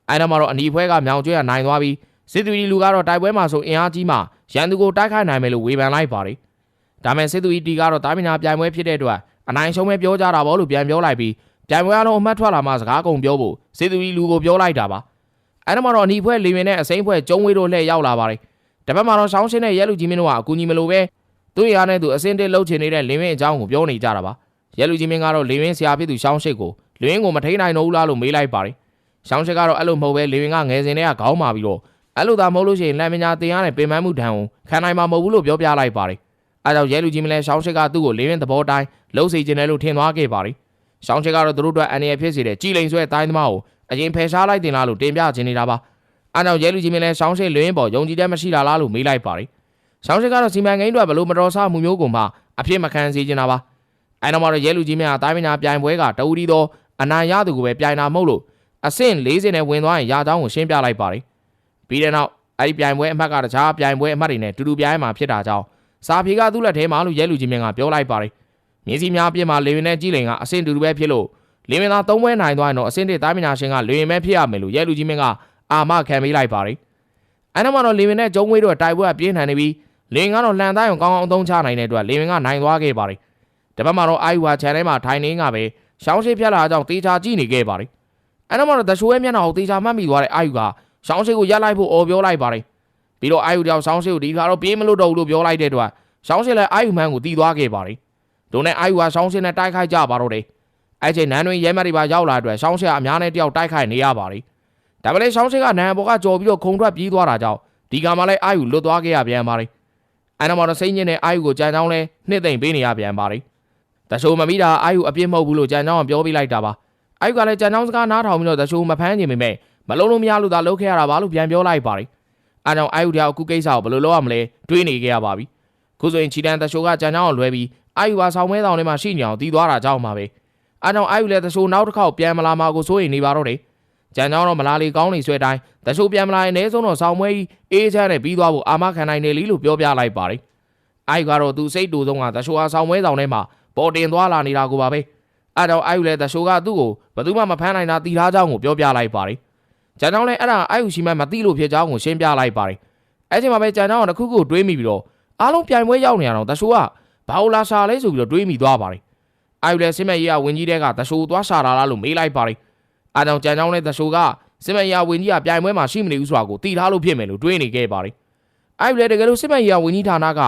[SPEAKER 1] အဲ့တော့မှတော့အနီဖွဲကမြောင်ကျွန်းကနိုင်သွားပြီးစစ်သူကြီးလူကတော့တိုက်ပွဲမှာဆိုအင်အားကြီးမှရန်သူကိုတိုက်ခိုက်နိုင်မယ်လို့ဝေဖန်လိုက်ပါတယ်။ဒါမဲ့စစ်သူကြီးတီကတော့တာမင်နာပြိုင်ပွဲဖြစ်တဲ့အတွက်အနိုင်ရှုံးပဲပြောကြတာပေါ့လို့ပြန်ပြောလိုက်ပြီးပြိုင်ပွဲအလုံးအမှတ်ထွက်လာမှစကားကုန်ပြောဖို့စစ်သူကြီးလူကိုပြောလိုက်တာပါ။အဲ့ဒါမှတော့အနီဖွဲလေဝင်နဲ့အစိမ့်ဖွဲကျုံဝေးတို့လှည့်ရောက်လာပါတယ်။တပတ်မှာတော့ရှောင်းရှင်းတဲ့ရဲလူကြီးမင်းတို့ကအကူအညီမလိုပဲ သူ့ရနဲ့သူအစင်းတစ်လှုပ်ချင်နေတဲ့လင်းဝင်းအကြောင်းကိုပြောနေကြတာပါ။ရဲလူကြီးမင်းကတော့လင်းဝင်းဆရာဖြစ်သူရှောင်းရှိကိုလင်းဝင်းကိုမထိန်နိုင်တော့ဘူးလားလို့မေးလိုက်ပါတယ်။ရှောင်းရှိကတော့အဲ့လိုမဟုတ်ပဲလင်းဝင်းကငယ်စဉ်တည်းကခေါင်းမာပြီးတော့အဲ့လိုသာမဟုတ်လို့ရှိရင်လမ်းမညာတင်ရတဲ့ပင်ပန်းမှုဒဏ်ကိုခံနိုင်မှာမဟုတ်ဘူးလို့ပြောပြလိုက်ပါတယ်။အဲကြောင့်ရဲလူကြီးမလဲရှောင်းရှိကသူ့ကိုလင်းဝင်းသဘောတိုင်းလှုပ်စေခြင်းတယ်လို့ထင်သွားခဲ့ပါတယ်။ရှောင်းရှိကတော့သူတို့အတွက်အန်ရဖြစ်စေတဲ့ကြည်လိန်ဆွဲတိုင်းသမားကိုအရင်ဖယ်ရှားလိုက်တင်လားလို့တင်ပြခြင်းနေတာပါ။အဲကြောင့်ရဲလူကြီးမလဲရှောင်းရှိလွင်းပေါ်ယုံကြည်တဲ့မရှိတာလားလို့မေးလိုက်ပါတယ်။ ရှောင်းရှိကတော့စီမံကိန်းတွေဘလို့မတော်ဆမှုမျိုးကိုမှအဖြစ်မခံစေချင်တာပါ။အဲတော့မှတော့ရဲလူကြီးများတိုင်းမညာပြိုင်ပွဲကတဦးဒီသောအနိုင်ရသူကိုပဲပြိုင်တာမဟုတ်လို့အဆင့်40နဲ့ဝင်သွားရင်ရာချောင်းကိုရှင်းပြလိုက်ပါတယ်။ပြီးတဲ့နောက်အဲ့ဒီပြိုင်ပွဲအမှတ်ကတခြားပြိုင်ပွဲအမှတ်တွေနဲ့တူတူပြိုင်မှာဖြစ်တာကြောင့်စာဖြေကသူ့လက်ထဲမှာလို့ရဲလူကြီးမြင်ကပြောလိုက်ပါတယ်မြင်းစီများအပြစ်မှာလေဝင်နဲ့ကြီးလိန်ကအဆင့်တူတူပဲဖြစ်လို့လေဝင်သားသုံးပွဲနိုင်သွားရင်တော့အဆင့်တစ်သားမညာရှင်ကလေဝင်ပဲဖြစ်ရမယ်လို့ရဲလူကြီးမြင်ကအာမခံပေးလိုက်ပါတယ်အဲ့တော့မှတော့လေဝင်နဲ့ကျုံဝေးတို့တိုက်ပွဲကပြင်းထန်နေပြီး လေဝင်ကတော့လှန်သားရုံကောင်းကောင်းအသုံးချနိုင်တဲ့အတွက်လေဝင်ကနိုင်သွားခဲ့ပါတယ်တပတ်မှာတော့အာယူဟာ channel မှာထိုင်နေကပဲရှောင်းရှိဖြတ်လာကြောင်းတေချာကြည့်နေခဲ့ပါတယ်အဲ့တော့မှတော့တရှိုးရဲ့မျက်နှာကိုတေချာမှတ်မိသွားတဲ့အာယူကရှောင်းရှိကိုရက်လိုက်ဖို့အော်ပြောလိုက်ပါတယ်ပြီးတော့အာယူတယောက်ဆောင်းရှိကိုဒီခါတော့ပြေးမလို့တော့ဘူးလို့ပြောလိုက်တဲ့အတွက်ရှောင်းရှိလည်းအာယူမှန်ကိုတီးသွားခဲ့ပါတယ်ဒုံနဲ့အာယူကရှောင်းရှိနဲ့တိုက်ခိုက်ကြပါတော့တယ်အဲ့ချိန်နန်းတွင်ရဲမတ်တွေပါရောက်လာတဲ့အတွက်ရှောင်းရှိကအများနဲ့တယောက်တိုက်ခိုက်နေရပါတယ်ဒါပေမဲ့ရှောင်းရှိကနန်းဘော်ကကြော်ပြီးတော့ခုံထွက်ပြေးသွားတာကြောင့်ဒီကမှလည်းအာယူလွတ်သွားခဲ့ရပြန်ပါတယ် အဲ့တော့မှတော့စိတ်ညစ်တဲ့အာယူကိုကြံချောင်းလဲနှစ်သိမ့်ပေးနေရပြန်ပါတယ်တရှိုးမမိတာအာယူအပြစ်မဟုတ်ဘူးလို့ကြံချောင်းကပြောပြလိုက်တာပါအာယူကလည်းကြံချောင်းစကားနားထောင်ပြီးတော့တရှိုးမဖမ်းချင်ပေမဲ့မလုံးလို့မရလို့သာလုပ်ခဲ့ရတာပါလို့ပြန်ပြောလိုက်ပါတယ်။အားကြောင့်အာယုတယောက်အခုကိစ္စကိုဘယ်လိုလုပ်ရမလဲတွေးနေခဲ့ရပါပြီ။ခုဆိုရင်ချီတန်တရှိုးကကြံချောင်းကိုလွဲပြီးအာယုပါဆောင်မဲဆောင်ထဲမှာရှိနေအောင်တီးသွားတာကြောက်မှာပဲ။အားကြောင့်အာယုလည်းတရှိုးနောက်တစ်ခေါက်ပြန်မလာမှာကိုစိုးရိမ်နေပါတော့တယ်။ ကြံချောင်းတော့မလာလေကောင်းနေဆွဲတိုင်းတရှိုးပြန်မလာရင်အနည်းဆုံးတော့ဆောင်မဲကြီးအေးချမ်းနဲ့ပြီးသွားဖို့အာမခံနိုင်တယ်လीလို့ပြောပြလိုက်ပါတယ်။အာယုကတော့သူစိတ်တူဆုံးကတရှိုးဟာဆောင်မဲဆောင်ထဲမှာပေါ်တင်သွားလာနေတာကိုပါပဲ။အားကြောင့်အာယုလည်းတရှိုးကသူ့ကိုဘယ်သူမှမဖမ်းနိုင်တာတီထားကြောင်းကိုပြောပြလိုက်ပါတယ်။ကြံချောင်းလည်းအဲ့ဒါအာယုရှိမှမသိလို့ဖြစ်ကြောင်းကိုရှင်းပြလိုက်ပါတယ်။အဲ့ချိန်မှာပဲကြံချောင်းကတစ်ခုခုတွေးမိပြီးတော့အားလုံးပြိုင်ပွဲရောက်နေရတော့တရှိုးကဘာလို့လာရှာလဲဆိုပြီးတော့တွေးမိသွားပါတယ်။အာယုလည်းစစ်မဲ့ရေးကဝင်ကြီးတဲ့ကတရှိုးသွားရှာတာလားလို့မေးလိုက်ပါတယ်။ အားကြောင့်ကြံချောင်းလည်းတရှိုးကစစ်မဲ့ရေးကဝင်ကြီးကပြိုင်ပွဲမှာရှိမနေဘူးဆိုတာကိုတီထားလို့ဖြစ်မယ်လို့တွေးနေခဲ့ပါတယ်။အာယုလည်းတကယ်လို့စစ်မဲ့ရေးကဝင်ကြီးဌာနက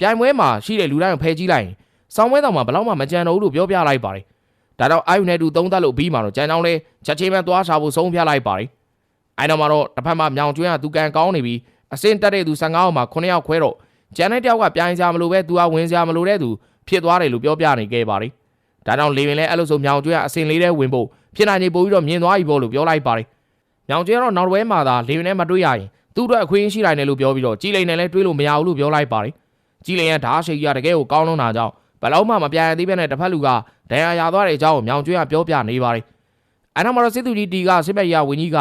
[SPEAKER 1] ပြိုင်ပွဲမှာရှိတဲ့လူတိုင်းကိုဖယ်ကြည့်လိုက်ရင်စောင်းပွဲတော်မှာဘလောက်မှမကြံတော့ဘူးလို့ပြောပြလိုက်ပါတယ်။ဒါတော့အာယုနဲ့တူသုံးသက်လို့ပြီးမှတော့ကြံချောင်းလည်းချက်ချင်းပဲသွားရှာဖို့ဆုံးဖြတ်လိုက်ပါတယ်။အဲတော့မှတော့တစ်ဖက်မှာမြောင်ကျွင်းကသူကန်ကောင်းနေပြီးအစင်တက်တဲ့သူ15အောင်မှာ9ယောက်ခွဲတော့ကျန်တဲ့တယောက်ကပြိုင်စရာမလိုပဲသူကဝင်စရာမလိုတဲ့သူဖြစ်သွားတယ်လို့ပြောပြနေခဲ့ပါတယ်။ဒါကြောင့်လေဝင်လည်းအဲ့လိုဆိုမြောင်ကျွင်းကအစင်လေးတဲ့ဝင်ဖို့ ဖြစ်နိုင်နေပို့ပြီးတော့မြင်သွားပြီပေါ့လို့ပြောလိုက်ပါတယ်။မြောင်ကျွင်းကတော့နောက်တစ်ဝဲမှာသာလေဝင်နဲ့မတွေ့ရရင်သူ့အတွက်အခွင့်အရေးရှိနိုင်တယ်လို့ပြောပြီးတော့ကြီးလိန်နဲ့လည်းတွေးလို့မရဘူးလို့ပြောလိုက်ပါတယ်။ကြီးလိန်ကဓာတ်ရှိကြီးကတကယ်ကိုကောင်းလုံးတာကြောင့်ဘယ်တော့မှမပြိုင်သေးပဲနဲ့တစ်ဖက်လူကဒဏ်ရာရသွားတဲ့အကြောင်းကိုမြောင်ကျွင်းကပြောပြနေပါတယ်။အဲနောက်မှာတော့စစ်သူကြီးတီကစစ်ဘက်ရဝင်းကြီးက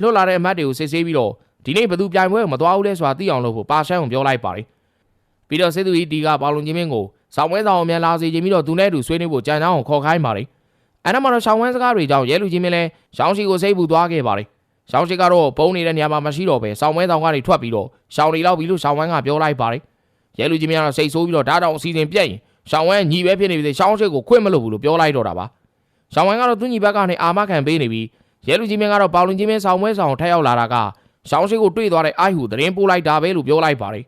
[SPEAKER 1] လွတ်လာတဲ့အမတ်တွေကိုစစ်ဆေးပြီးတော့ဒီနေ့ဘယ်သူပြိုင်ပွဲကိုမသွားဘူးလဲဆိုတာသိအောင်လုပ်ဖို့ပါရှန်ကိုပြောလိုက်ပါတယ်ပြီးတော့စစ်သူကြီးတီကပေါလုံချင်းမင်းကိုဆောင်ဝဲဆောင်အမြန်လာစီခြင်းပြီးတော့သူနဲ့အတူဆွေးနွေးဖို့ကြံကြောင်းကိုခေါ်ခိုင်းပါတယ် အဲ့ဒါမှတော့ရှောင်းဝဲစကားတွေကြောင့်ရဲလူချင်းမင်းလည်းရှောင်းရှိကိုစိတ်ပူသွားခဲ့ပါတယ်ရှောင်းရှိကတော့ပုံနေတဲ့နေရာမှာမရှိတော့ပဲဆောင်ဝဲဆောင်ကနေထွက်ပြီးတော့ရှောင်းနေလောက်ပြီလို့ရှောင်းဝဲကပြောလိုက်ပါတယ်ရဲလူချင်းမင်းကတော့စိတ်ဆိုးပြီးတော့ဓာတ်တောင်အစီအစဉ်ပြက်ရင်ရှောင်းဝဲညီပဲဖြစ်နေပြီရှောင်းရှိကိုခွင့်မလို့ဘူးလို့ပြောလိုက်တော့တာပါရှောင်းဝဲကတော့သူညီဘက်ကနေအာမခံပေးနေပြီးရဲလူချင်းမင်းကတော့ပေါလုံချင်းမင်းဆောင်ဝဲဆောင်ထက်ရောက်လာတာကရှောင်းရှိကိုတွေ့သွားတဲ့အိုက်ဟူသတင်းပို့လိုက်တာပဲလို့ပြောလိုက်ပါတယ်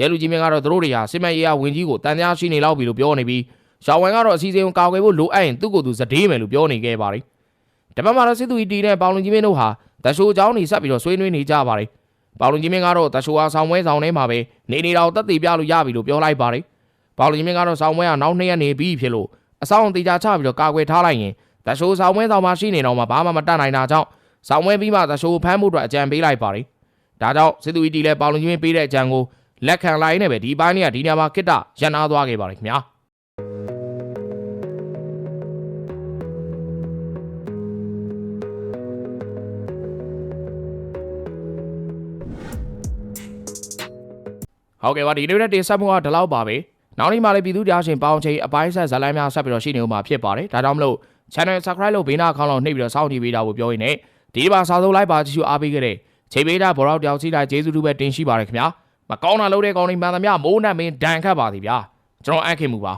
[SPEAKER 1] ရဲလူကြီးမင်းကတော့သူတို့တွေဟာစစ်မှန်ရေးရဝင်ကြီးကိုတန်တရားရှိနေလောက်ပြီလို့ပြောနေပြီး ရှောင်းဝမ်ကတော့အစီအစဉ်ကိုကာကွယ်ဖို့လိုအပ်ရင်သူ့ကိုယ်သူစတေးမယ်လို့ပြောနေခဲ့ပါတယ်။တပတ်မှာတော့စစ်သူကြီးတီနဲ့ပေါလုံကြီးမင်းတို့ဟာတရှိုးเจ้าနေဆက်ပြီးတော့ဆွေးနွေးနေကြပါတယ်။ပေါလုံကြီးမင်းကတော့တရှိုးဟာဆောင်းဝဲဆောင်ထဲမှာပဲနေနေတော့တက်တည်ပြလို့ရပြီလို့ပြောလိုက်ပါတယ်။ပေါလုံကြီးမင်းကတော့ဆောင်းဝဲကနောက်နှစ်ရက်နေပြီဖြစ်လို့အဆောင်တေချာချပြီးတော့ကာကွယ်ထားလိုက်ရင်တရှိုးဆောင်းဝဲဆောင်မှာရှိနေတော့မှဘာမှမတတ်နိုင်တာကြောင့်ဆောင်းဝဲပြီးမှတရှိုးဖမ်းဖို့အတွက်အကြံပေးလိုက်ပါတယ်။ဒါကြောင့်စစ်သူကြီးတီလည်းပေါလုံကြီးမင်းပေးတဲ့အကြံကို လက်ခံလိုက်နေပဲဒီပိုင်းလေးကဒီညမှာကိတ္တရန်နာသွားခဲ့ပါလိမ့်ခင်ဗျာ ဟုတ်ကဲ့ပါဒီနေ့နဲ့တင်ဆက်မှုကဒီလောက်ပါပဲနောက်နေ့မှလည်းပြည်သူတရားရှင်ပေါင်းချိန်အပိုင်းဆက်ဇာတ်လမ်းများဆက်ပြီးတော့ရှိနေဦးမှာဖြစ်ပါတယ်ဒါကြောင့်မလို့ channel subscribe လုပ်ဘေးနားအကောင့်လောက်နှိပ်ပြီးတော့စောင့်ကြည့်ပေးတာကိုပြောရင်းနဲ့ဒီမှာစာဆုံးလိုက်ပါကြည့်ရှုအားပေးခဲ့တဲ့ချိန်ပေးတာဘောရောက်တယောက်စီတိုင်းကျေးဇူးတူပဲတင်ရှိပါရခင်ဗျာမကောင်းတာလုပ်တဲ့ကောင်တွေမှန်သမျှမိုးနဲ့မင်းဒဏ်ခတ်ပါသည်ဗျာကျွန်တော်အံ့ခင်မှုပါ